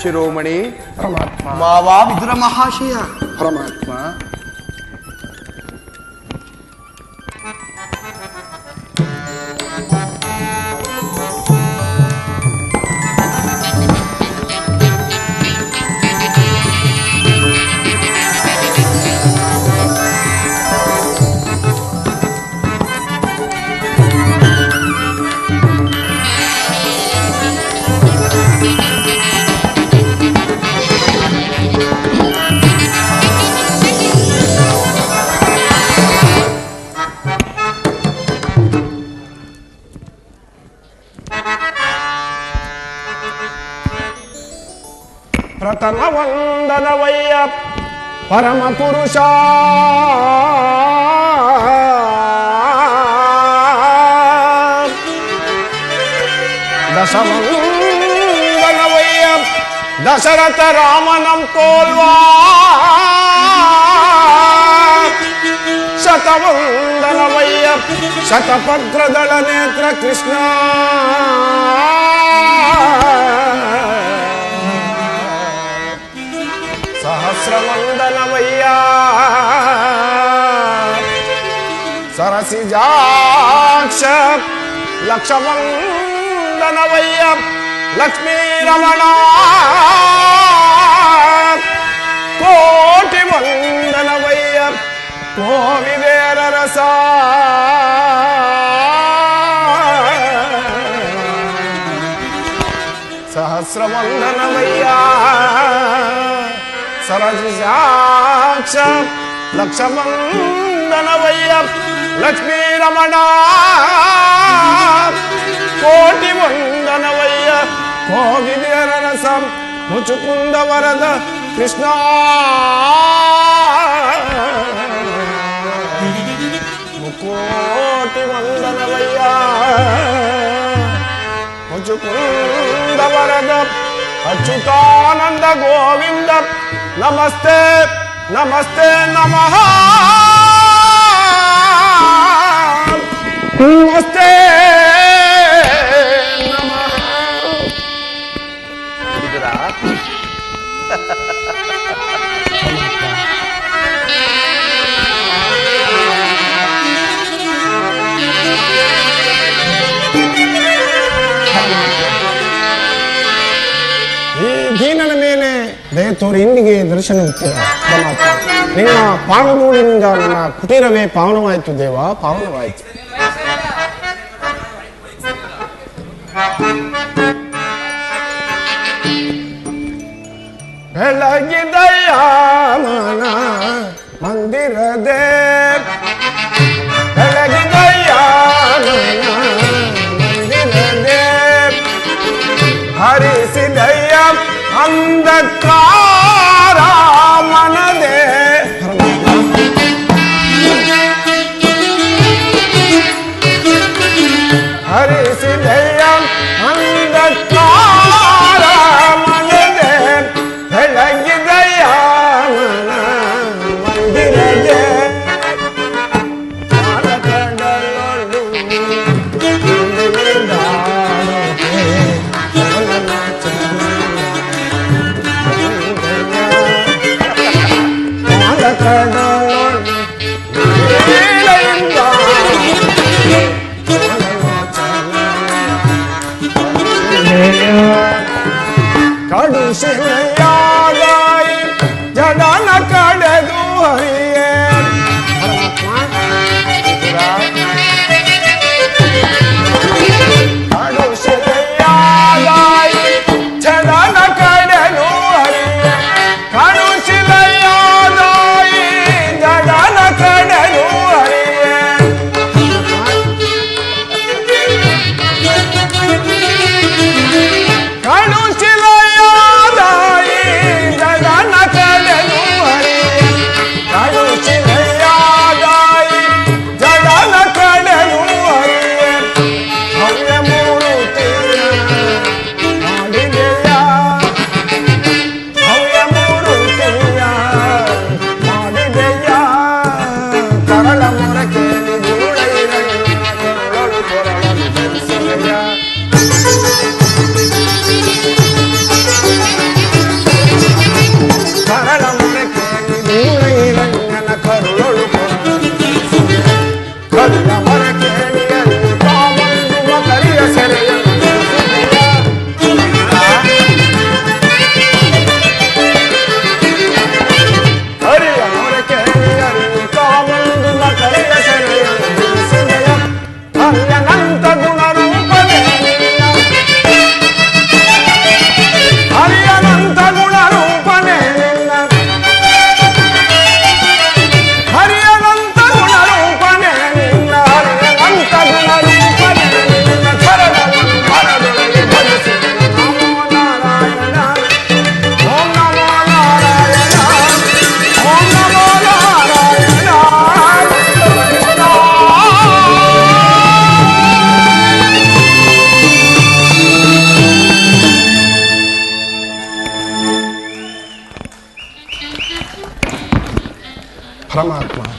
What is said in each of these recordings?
ಭಕ್ತ ಶಿರೋಮಣಿ ಪರಮಾತ್ಮ ಮಾವ ವಿದುರ ಮಹಾಶಯ ಪರಮಾತ್ಮ పతన వందనవయ్య పరమ పురుష దశమందనవయ్య దశరథ రామణం కోల్వా శతవందనవయ్య శతభద్రదళ నేత్ర కృష్ణ. ಸಹಸ್ರವಂದನವಯ್ಯ ಸರಸಿಜಾಕ್ಷ ಲಕ್ಷವಂದನವಯ್ಯ ಲಕ್ಷ್ಮೀ ರಮಣ ಕೋಟಿ ವಂದನವಯ್ಯ ಕೋವಿದೇರ ರಸ ಸಹಸ್ರವಂದನವಯ್ಯ ಸರಸಾಕ್ಷ సరసి సాక్ష లక్షమందనవయ్య లక్ష్మీరమణ కోటి వందనవయ్య కోగిరసం ముచుకుంద వరద కృష్ణ. కోటి వందనవయ్య ముచుకుంద వరద అచ్యుతానంద గోవింద నమస్తే నమస్తే నమ. నమస్తే. ತೋರಿ ಇಂದಿಗೆ ದರ್ಶನವಿತ್ತು ಪರಮಾತ್ಮ ನಿನ್ನ ಪಾವನೂರಿನಿಂದ ನನ್ನ ಕುಟೀರವೇ ಪಾವನವಾಯಿತು ದೇವ, ಪಾವನವಾಯಿತು. ಬೆಳಗಿದಯ ಮನ ಮಂದಿರದೆ. ಮಂದಿರದೇ ಮನ ಮಂದಿರದೆ. ಹರಿಸಿದಯ್ಯ ಅಂಧಕಾರ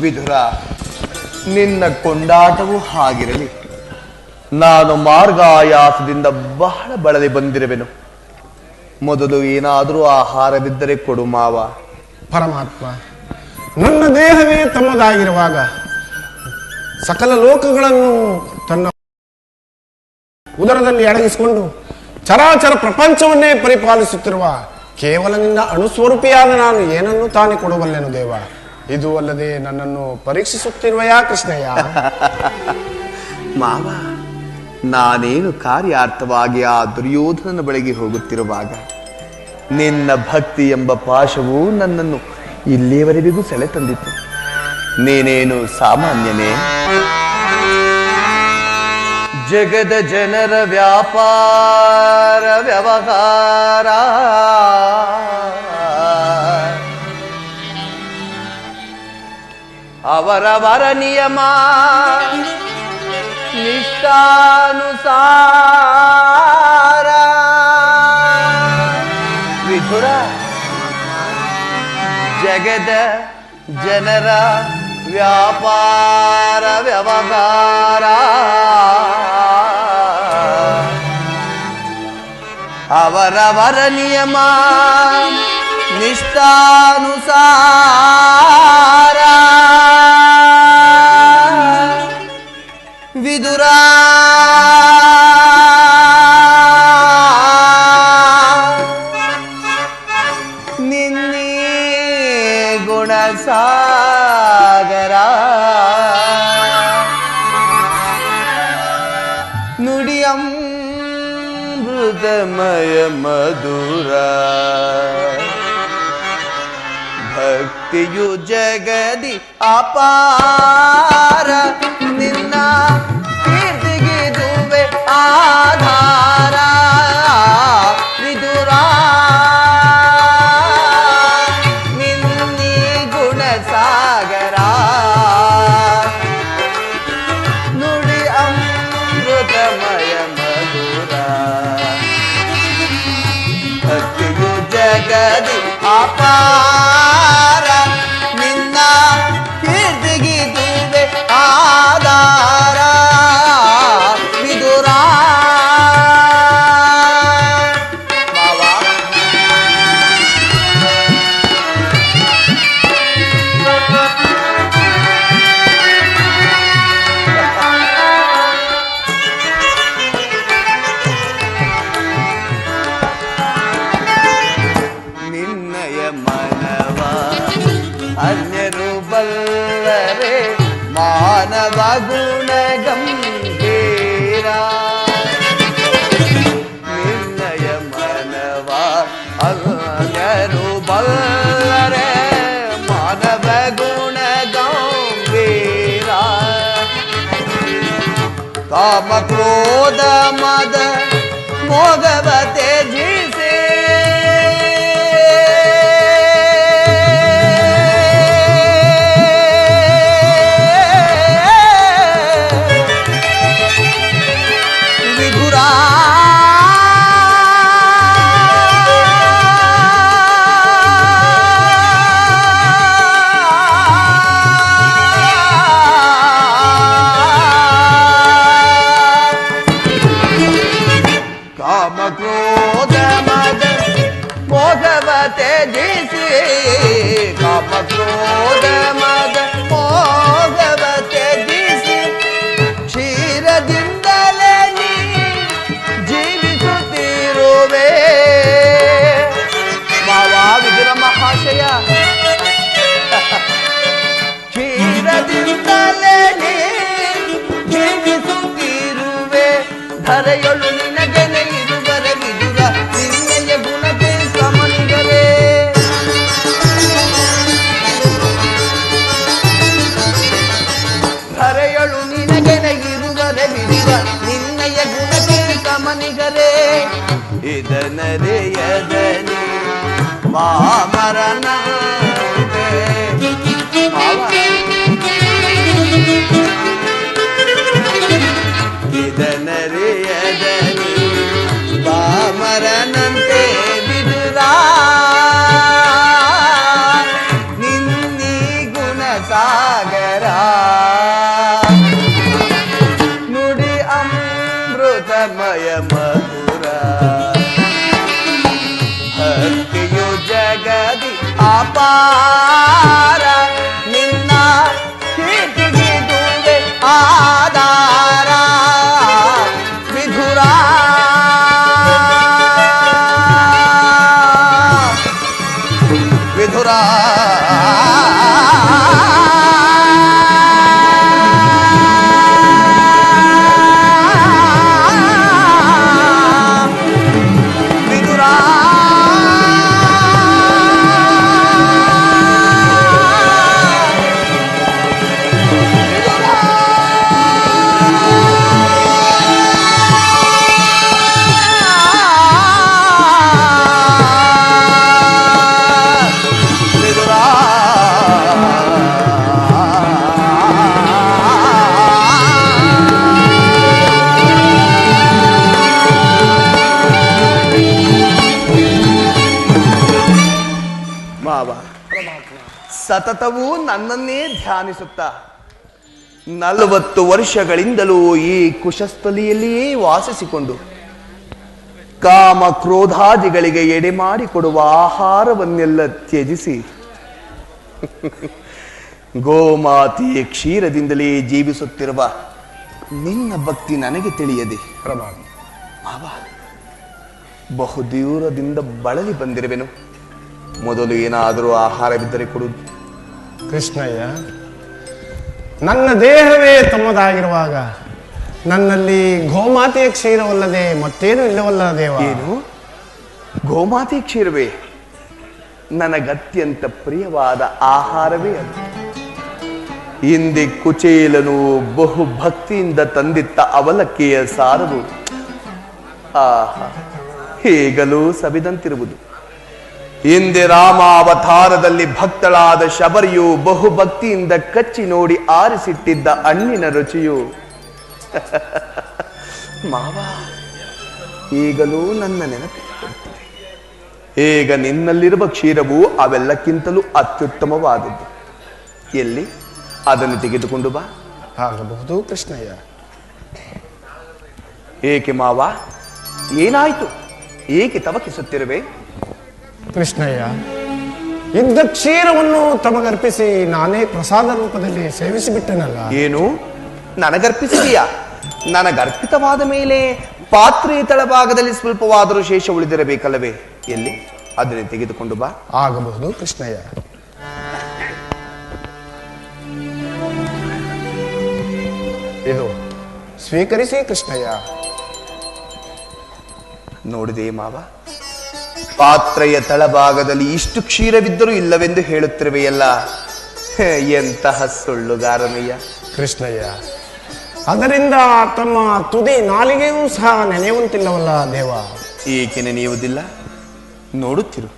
ವಿಧುರ ನಿನ್ನ ಕೊಂಡಾಟವೂ ಹಾಗಿರಲಿ. ನಾನು ಮಾರ್ಗಾಯಾಸದಿಂದ ಬಹಳ ಬಳಲಿ ಬಂದಿರುವೆನು. ಮೊದಲು ಏನಾದರೂ ಆಹಾರವಿದ್ದರೆ ಕೊಡು ಮಾವ. ಪರಮಾತ್ಮ ನನ್ನ ದೇಹವೇ ತಮ್ಮದಾಗಿರುವಾಗ ಸಕಲ ಲೋಕಗಳನ್ನು ತನ್ನ ಉದರದಲ್ಲಿ ಅಡಗಿಸಿಕೊಂಡು ಚರಾಚರ ಪ್ರಪಂಚವನ್ನೇ ಪರಿಪಾಲಿಸುತ್ತಿರುವ ಕೇವಲ ನಿನ್ನ ಅಣುಸ್ವರೂಪಿಯಾದ ನಾನು ಏನನ್ನು ತಾನೇ ಕೊಡಬಲ್ಲೆನು ದೇವ? ಇದು ಅಲ್ಲದೆ ನನ್ನನ್ನು ಪರೀಕ್ಷಿಸುತ್ತಿರುವೆಯಾ ಕೃಷ್ಣಯ್ಯ? ಮಾವ, ನಾನೇನು ಕಾರ್ಯಾರ್ಥವಾಗಿ ಆ ದುರ್ಯೋಧನನ ಬಳಿಗೆ ಹೋಗುತ್ತಿರುವಾಗ ನಿನ್ನ ಭಕ್ತಿ ಎಂಬ ಪಾಶವು ನನ್ನನ್ನು ಇಲ್ಲಿಯವರೆಗೂ ಸೆಳೆ ತಂದಿತ್ತು ನೀನೇನು ಸಾಮಾನ್ಯನೇ? ಜಗದ ಜನರ ವ್ಯಾಪಾರ ವ್ಯವಹಾರ. ಅವರವರ ನಿಯಮ. ನಿಷ್ಠಾನುಸಾರ. ವಿಧುರ. ಜಗದ ಜನರ ವ್ಯಾಪಾರ ವ್ಯವಹಾರ. ಅವರವರ ನಿಯಮ. ನಿಷ್ಠಾನುಸಾರ. ವಿದುರ ನಿನ್ನೆ ಗುಣಸಾಗರ ನುಡಿಯಮೃತಮಯ ಮಧುರ ಭಕ್ತಿಯು ಜಗದಿ ಅಪಾರ ನಿನ್ನ ಕೀರ್ತಿಗಿದುವೆ क्रोध मद भोगवते जी। ಧರೆಯೊಳು ನಿನಗೆ ಇರುವರ ವಿದುರ ನಿನ್ನೆಯ ಗುಣಕ್ಕೆ ಸಮನಿಗರೇ ಹರೆಯೊಳು ನಿನಗೆ ಇರುವರ ವಿದುರ ನಿನ್ನೆಯ ಗುಣಕ್ಕೆ ಸಮನಿಗರೇ ಇದನರೆಯದನಿ ಮಾಮರನ ಇದನರಿಯದನಿ ಮಾವ ಸತತವೂ ನನ್ನನ್ನೇ ಧ್ಯಾನಿಸುತ್ತ ನಲವತ್ತು ವರ್ಷಗಳಿಂದಲೂ ಈ ಕುಶಸ್ಥಲಿಯಲ್ಲಿಯೇ ವಾಸಿಸಿಕೊಂಡು ಕಾಮ ಕ್ರೋಧಾದಿಗಳಿಗೆ ಎಡೆ ಮಾಡಿಕೊಡುವ ಆಹಾರವನ್ನೆಲ್ಲ ತ್ಯಜಿಸಿ ಗೋಮಾತಿ ಕ್ಷೀರದಿಂದಲೇ ಜೀವಿಸುತ್ತಿರುವ ನಿನ್ನ ಭಕ್ತಿ ನನಗೆ ತಿಳಿಯದೆ. ಬಹುದೂರದಿಂದ ಬಳಲಿ ಬಂದಿರುವೆನು. ಮೊದಲು ಏನಾದರೂ ಆಹಾರವಿದ್ದರೆ ಕೊಡು. ಕೃಷ್ಣಯ್ಯ ನನ್ನ ದೇಹವೇ ತಮ್ಮದಾಗಿರುವಾಗ ನನ್ನಲ್ಲಿ ಗೋಮಾತೆಯ ಕ್ಷೀರವಲ್ಲದೆ ಮತ್ತೇನು ಇಲ್ಲವಲ್ಲ ದೇವ? ಏನು? ಗೋಮಾತೆ ಕ್ಷೀರವೇ? ನನಗತ್ಯಂತ ಪ್ರಿಯವಾದ ಆಹಾರವೇ ಅದು. ಹಿಂದೆ ಕುಚೇಲನು ಬಹು ಭಕ್ತಿಯಿಂದ ತಂದಿತ್ತ ಅವಲಕ್ಕಿಯ ಸಾರವು. ಆಹಾ ಹೇಗಲೂ ಸವಿದಂತಿರುವುದು. ಹಿಂದೆ ರಾಮ ಅವತಾರದಲ್ಲಿ ಭಕ್ತಳಾದ ಶಬರಿಯು ಬಹು ಭಕ್ತಿಯಿಂದ ಕಚ್ಚಿ ನೋಡಿ ಆರಿಸಿಟ್ಟಿದ್ದ ಹಣ್ಣಿನ ರುಚಿಯು. ಮಾವ ಈಗಲೂ ನನ್ನ ನೆನಪಿ ಈಗ ನಿನ್ನಲ್ಲಿರುವ ಕ್ಷೀರವು ಅವೆಲ್ಲಕ್ಕಿಂತಲೂ ಅತ್ಯುತ್ತಮವಾದದ್ದು. ಎಲ್ಲಿ? ಅದನ್ನು ತೆಗೆದುಕೊಂಡು ಬಾ. ಆಗಬಹುದು ಕೃಷ್ಣಯ್ಯ. ಏಕೆ ಮಾವ? ಏನಾಯ್ತು? ಏಕೆ ತವಕಿಸುತ್ತಿರುವೆ? ಕೃಷ್ಣಯ್ಯ ಇದ್ದ ಕ್ಷೀರವನ್ನು ತಮಗರ್ಪಿಸಿ ನಾನೇ ಪ್ರಸಾದ ರೂಪದಲ್ಲಿ ಸೇವಿಸಿಬಿಟ್ಟೆನಲ್ಲ? ಏನು? ನನಗರ್ಪಿಸಿದೀಯಾ? ನನಗರ್ಪಿತವಾದ ಮೇಲೆ ಪಾತ್ರೆ ತಳಭಾಗದಲ್ಲಿ ಸ್ವಲ್ಪವಾದರೂ ಶೇಷ ಉಳಿದಿರಬೇಕಲ್ಲವೇ? ಎಲ್ಲಿ? ಅದನ್ನೇ ತೆಗೆದುಕೊಂಡು ಬಾ. ಆಗಬಹುದು ಕೃಷ್ಣಯ್ಯ. ಇದು ಸ್ವೀಕರಿಸಿ ಕೃಷ್ಣಯ್ಯ. ನೋಡಿದೆ ಮಾವ? ಪಾತ್ರೆಯ ತಳಭಾಗದಲ್ಲಿ ಇಷ್ಟು ಕ್ಷೀರವಿದ್ದರೂ ಇಲ್ಲವೆಂದು ಹೇಳುತ್ತಿರುವೆಯಲ್ಲ? ಎಂತಹ ಸುಳ್ಳುಗಾರನಯ್ಯ ಕೃಷ್ಣಯ್ಯ ಅದರಿಂದ ತಮ್ಮ ತುದಿ ನಾಲಿಗೆಯೂ ಸಹ ನೆನೆಯುವಂತಿಲ್ಲವಲ್ಲ ದೇವ? ಏಕೆ ನೆನೆಯುವುದಿಲ್ಲ? ನೋಡುತ್ತಿರು.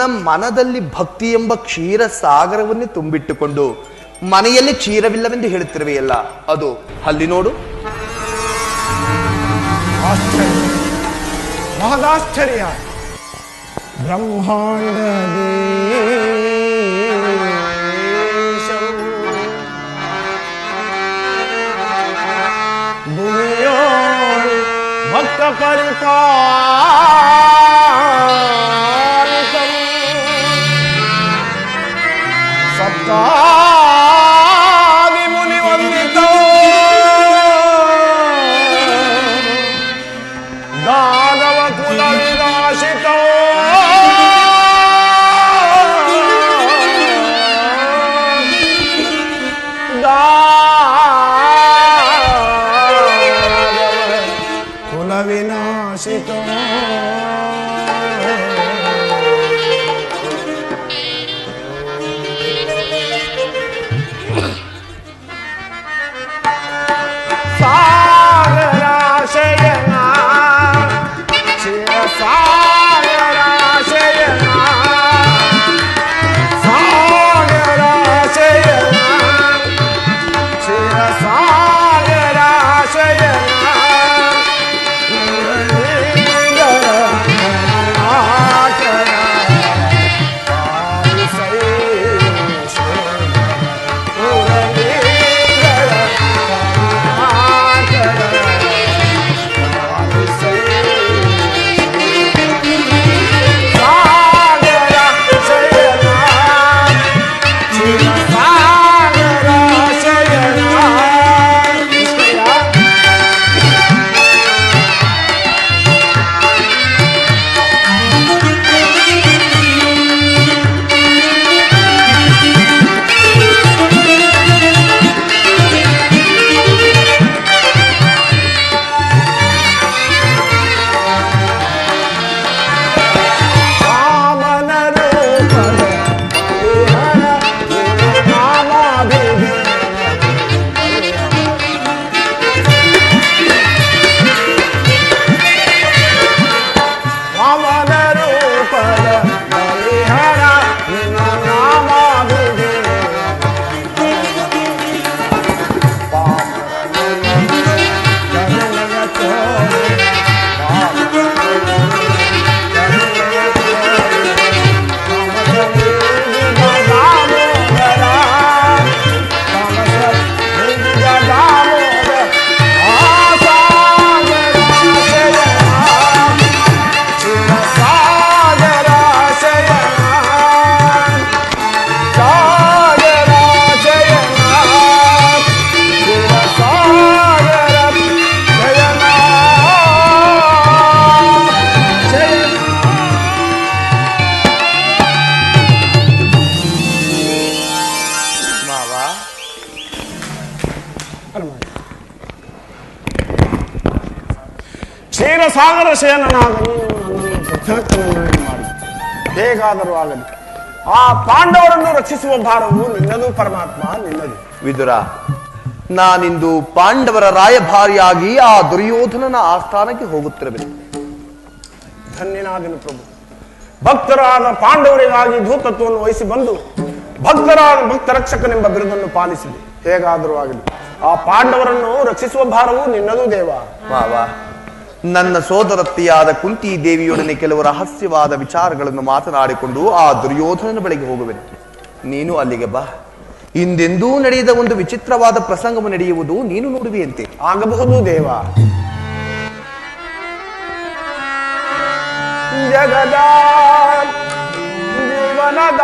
ನಿನ್ನ ಮನದಲ್ಲಿ ಭಕ್ತಿ ಎಂಬ ಕ್ಷೀರ ಸಾಗರವನ್ನೇ ತುಂಬಿಟ್ಟುಕೊಂಡು, ಮನೆಯಲ್ಲಿ ಕ್ಷೀರವಿಲ್ಲವೆಂದು ಹೇಳುತ್ತಿರುವೆಯಲ್ಲ, ಅದು ಅಲ್ಲಿ ನೋಡು. ಮಹದಾಶ್ಚರ್ಯ. ಬ್ರಹ್ಮಾಂಡ ಭಕ್ತ ಪರಿಪಾಲಿಸಂ ಸಾಗರ ಸೇನನಾಗಲಿ ನೀನು ಮಾಡಿ ಹೇಗಾದರೂ ಆಗಲಿ ಆ ಪಾಂಡವರನ್ನು ರಕ್ಷಿಸುವ ಭಾರವು ನಿನ್ನದು ಪರಮಾತ್ಮ ನಿನ್ನದು. ವಿದುರ ನಾನಿಂದು ಪಾಂಡವರ ರಾಯಭಾರಿಯಾಗಿ ಆ ದುರ್ಯೋಧನನ ಆಸ್ಥಾನಕ್ಕೆ ಹೋಗುತ್ತಿರಬೇಕು. ಧನ್ಯನಾದನು ಪ್ರಭು. ಭಕ್ತರಾದ ಪಾಂಡವರಿಗಾಗಿ ಭೂತತ್ವವನ್ನು ವಹಿಸಿ ಬಂದು ಭಕ್ತರಾದ ಭಕ್ತ ರಕ್ಷಕನೆಂಬ ಬಿರುದನ್ನು ಪಾಲಿಸಿದೆ. ಹೇಗಾದರೂ ಆಗಲಿ ಆ ಪಾಂಡವರನ್ನು ರಕ್ಷಿಸುವ ಭಾರವು ನಿನ್ನದು ದೇವ. ಮಾವ ನನ್ನ ಸೋದರತ್ತೆಯಾದ ಕುಂತಿ ದೇವಿಯೊಡನೆ ಕೆಲವು ರಹಸ್ಯವಾದ ವಿಚಾರಗಳನ್ನು ಮಾತನಾಡಿಕೊಂಡು ಆ ದುರ್ಯೋಧನನ ಬಳಿಗೆ ಹೋಗುವೆನು. ನೀನು ಅಲ್ಲಿಗೆ ಬಾ. ಹಿಂದೆಂದೂ ನಡೆಯದ ಒಂದು ವಿಚಿತ್ರವಾದ ಪ್ರಸಂಗವು ನಡೆಯುವುದು ನೀನು ನೋಡುವೆಯಂತೆ. ಆಗಬಹುದು ದೇವ. ಜಗದ ಜೀವನದ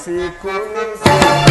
se começar.